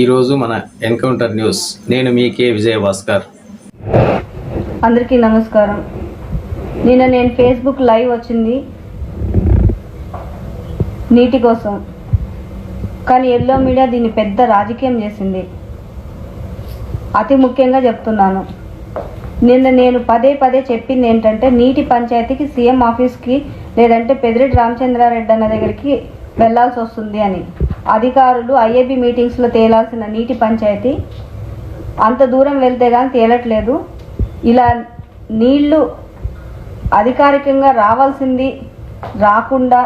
ఈరోజు మన encounter news. నేను మీ కే విజయభాస్కర్. అందరికీ నమస్కారం. నిన్న నేను ఫేస్బుక్ లైవ్ వచ్చింది. నీటి కోసం. కానీ ఎల్లో మీడియా దీన్ని పెద్ద రాజకీయం చేసింది. అతి ముఖ్యంగా చెప్తున్నాను. నిన్న నేను పదే పదే చెప్పింది ఏంటంటే నీటి పంచాయతీకి సీఎం ఆఫీస్కి లేదంటే పెదిరెడ్డి రామచంద్రారెడ్డి అన్న దగ్గరికి వెళ్ళాల్సి వస్తుంది అని. అధికారులు ఐఏబీ మీటింగ్స్లో తేలాల్సిన నీటి పంచాయతీ. అంత దూరం వెళ్తే కానీ తేలట్లేదు. ఇలా నీళ్ళు అధికారికంగా రావాల్సింది రాకుండా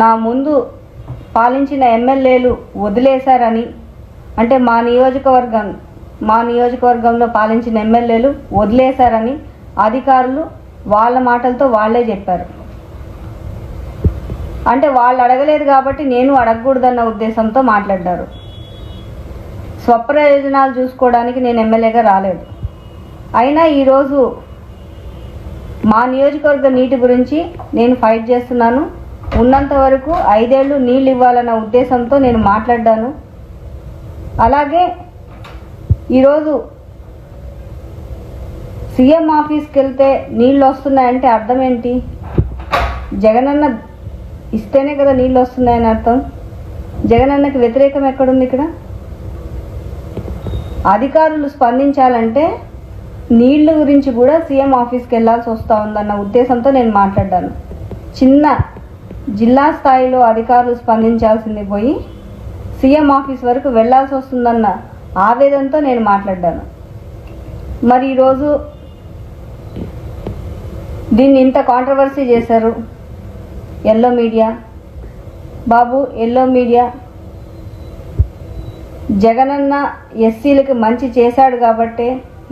నా ముందు పాలించిన ఎమ్మెల్యేలు వదిలేశారని అంటే మా నియోజకవర్గం మా నియోజకవర్గంలో పాలించిన ఎమ్మెల్యేలు వదిలేశారని అధికారులు వాళ్ళ మాటలతో వాళ్ళే చెప్పారు. అంటే వాళ్ళు అడగలేదు కాబట్టి నేను అడగకూడదన్న ఉద్దేశంతో మాట్లాడ్డారు. స్వప్రయోజనాలు చూసుకోవడానికి నేను ఎమ్మెల్యేగా రాలేదు. అయినా ఈరోజు మా నియోజకవర్గ నీటి గురించి నేను ఫైట్ చేస్తున్నాను. ఉన్నంత వరకు ఐదేళ్ళు నీళ్ళు ఇవ్వాలన్న ఉద్దేశంతో నేను మాట్లాడ్డాను. అలాగే ఈరోజు సీఎం ఆఫీస్కి వెళ్తే నీళ్ళు వస్తున్నాయంటే అర్థం ఏంటి? జగనన్న ఇస్తేనే కదా నీళ్ళు వస్తున్నాయని అర్థం? జగనన్నకి వ్యతిరేకం ఎక్కడుంది ఇక్కడ? అధికారులు స్పందించాలంటే నీళ్ళు గురించి కూడా సీఎం ఆఫీస్కి వెళ్ళాల్సి వస్తూ ఉందన్న ఉద్దేశంతో నేను మాట్లాడ్డాను చిన్న జిల్లా స్థాయిలో అధికారులు స్పందించాల్సింది పోయి సీఎం ఆఫీస్ వరకు వెళ్ళాల్సి వస్తుందన్న ఆవేదనతో నేను మాట్లాడ్డాను మరి ఈరోజు దీన్ని ఇంత కాంట్రవర్సీ చేశారు? Yellow media Babu yellow media Jagananna ఎస్సీలకి మంచి చేశాడు కాబట్టే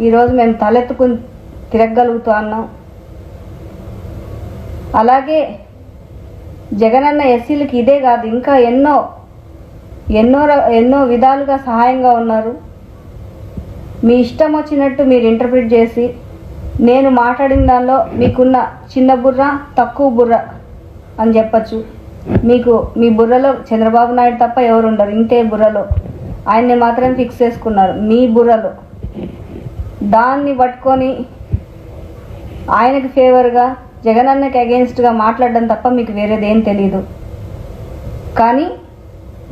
ఈరోజు మేము తలెత్తుకుని తిరగగలుగుతూ అన్నాం అలాగే జగనన్న ఎస్సీలకి ఇదే కాదు ఇంకా ఎన్నో ఎన్నో ఎన్నో విధాలుగా సహాయంగా ఉన్నారు. మీ ఇష్టం వచ్చినట్టు మీరు ఇంటర్ప్రిట్ చేసి నేను మాట్లాడిన దానిలో మీకున్న చిన్న బుర్ర తక్కువ బుర్ర. అని చెప్పచ్చు. మీకు మీ బుర్రలో చంద్రబాబు నాయుడు తప్ప ఎవరు ఉండరు ఇంతే బుర్రలో. ఆయన్ని మాత్రం ఫిక్స్ చేసుకున్నారు. మీ బుర్రలో. దాన్ని పట్టుకొని ఆయనకి ఫేవర్గా జగనన్నకి అగెన్స్ట్గా మాట్లాడడం తప్ప మీకు వేరేదేం తెలీదు. తెలియదు కానీ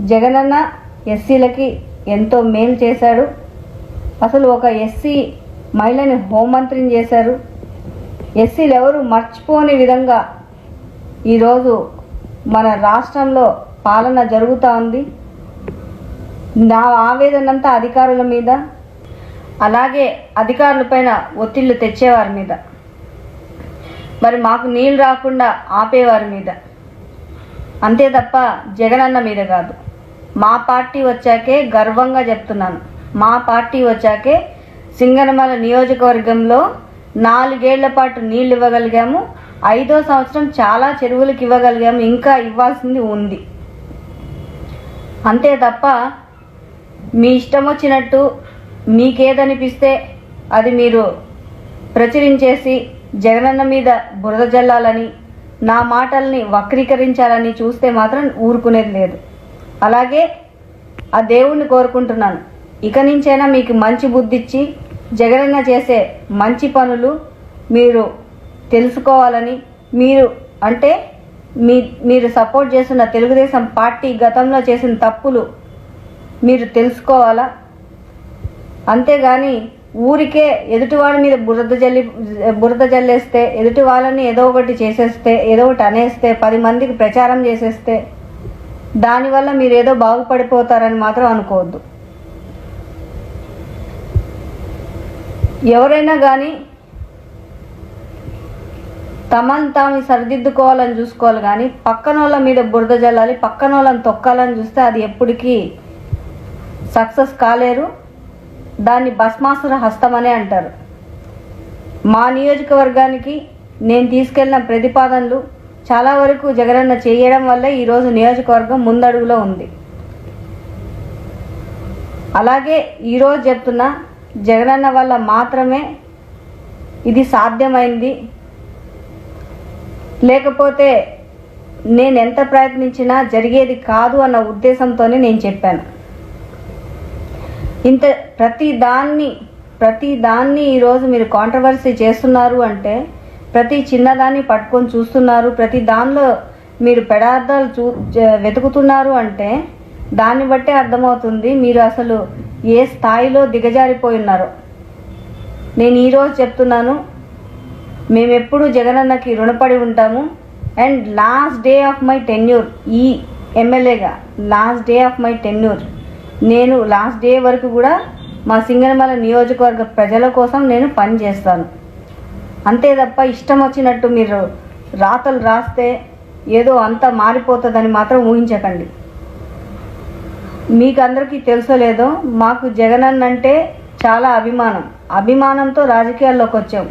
జగనన్న ఎస్సీలకి ఎంతో మేలు చేశాడు. అసలు ఒక ఎస్సీ మహిళని హోంమంత్రిని చేశారు. ఎస్సీలు ఎవరు మర్చిపోని విధంగా ఈరోజు మన రాష్ట్రంలో పాలన జరుగుతూ ఉంది. నా ఆవేదనంతా అధికారుల మీద అలాగే అధికారులపైన ఒత్తిళ్ళు తెచ్చేవారి మీద. మరి మాకు నీళ్ళు రాకుండా ఆపేవారి మీద. అంతే తప్ప జగనన్న మీద కాదు. మా పార్టీ వచ్చాకే గర్వంగా చెప్తున్నాను. మా పార్టీ వచ్చాకే సింగనమల నియోజకవర్గంలో నాలుగేళ్ళ పాటు నీళ్ళు ఇవ్వగలిగాము. ఐదో సంవత్సరం చాలా చెరువులకు ఇవ్వగలిగాము ఇంకా ఇవ్వాల్సింది ఉంది. అంతే తప్ప మీ ఇష్టం వచ్చినట్టు మీకేదనిపిస్తే అది మీరు ప్రచురించేసి జగనన్న మీద బురద జల్లాలని నా మాటల్ని వక్రీకరించాలని చూస్తే మాత్రం ఊరుకునేది లేదు. అలాగే ఆ దేవుణ్ణి కోరుకుంటున్నాను. ఇక నుంచైనా మీకు మంచి బుద్ధిచ్చి జగనన్న చేసే మంచి పనులు మీరు తెలుసుకోవాలని మీరు అంటే మీ మీరు సపోర్ట్ చేస్తున్న తెలుగుదేశం పార్టీ గతంలో చేసిన తప్పులు మీరు తెలుసుకోవాలా? అంతేగాని ఊరికే ఎదుటివాడి మీద బురద జల్లి బురద జల్లేస్తే ఎదుటి వాళ్ళని ఏదో ఒకటి చేసేస్తే ఏదో ఒకటి అనేస్తే పది మందికి ప్రచారం చేసేస్తే దానివల్ల మీరు ఏదో బాగుపడిపోతారని మాత్రం అనుకోవద్దు. ఎవరైనా కానీ తమను తాము సరిదిద్దుకోవాలని చూసుకోవాలి కానీ పక్కన వాళ్ళ మీద బురద జల్లాలి పక్కన వాళ్ళని తొక్కాలని చూస్తే అది ఎప్పటికీ సక్సెస్ కాలేరు. దాన్ని భస్మాసుర హస్తం అనే అంటారు. మా నియోజకవర్గానికి నేను తీసుకెళ్ళిన ప్రతిపాదనలు చాలా వరకు జగనన్న చేయడం వల్ల ఈరోజు నియోజకవర్గం ముందడుగులో ఉంది. అలాగే ఈరోజు చెప్తున్నా జగనన్న వల్ల మాత్రమే ఇది సాధ్యమైంది. లేకపోతే నేను ఎంత ప్రయత్నించినా జరిగేది కాదు అన్న ఉద్దేశంతోనే నేను చెప్పాను. ఇంత ప్రతి దాన్ని ప్రతి దాన్ని ఈరోజు మీరు కాంట్రవర్సీ చేస్తున్నారు అంటే ప్రతి చిన్నదాన్ని పట్టుకొని చూస్తున్నారు ప్రతి దానిలో మీరు పెడార్థాలు చూ వెతుకుతున్నారు అంటే దాన్ని బట్టే అర్థమవుతుంది మీరు అసలు ఏ స్థాయిలో దిగజారిపోయి ఉన్నారో. నేను ఈరోజు చెప్తున్నాను మేమెప్పుడు జగనన్నకి రుణపడి ఉంటాము. And last day of my tenure ఈ ఎమ్మెల్యేగా last day of my tenure నేను లాస్ట్ డే వరకు కూడా మా సింగనమల నియోజకవర్గ ప్రజల కోసం నేను పని చేస్తాను. అంతే తప్ప ఇష్టం వచ్చినట్టు మీరు రాతలు రాస్తే ఏదో అంతా మారిపోతుందని మాత్రం ఊహించకండి. మీకు అందరికీ తెలుసో లేదో మాకు జగనన్న అంటే చాలా అభిమానం. అభిమానంతో రాజకీయాల్లోకి వచ్చాం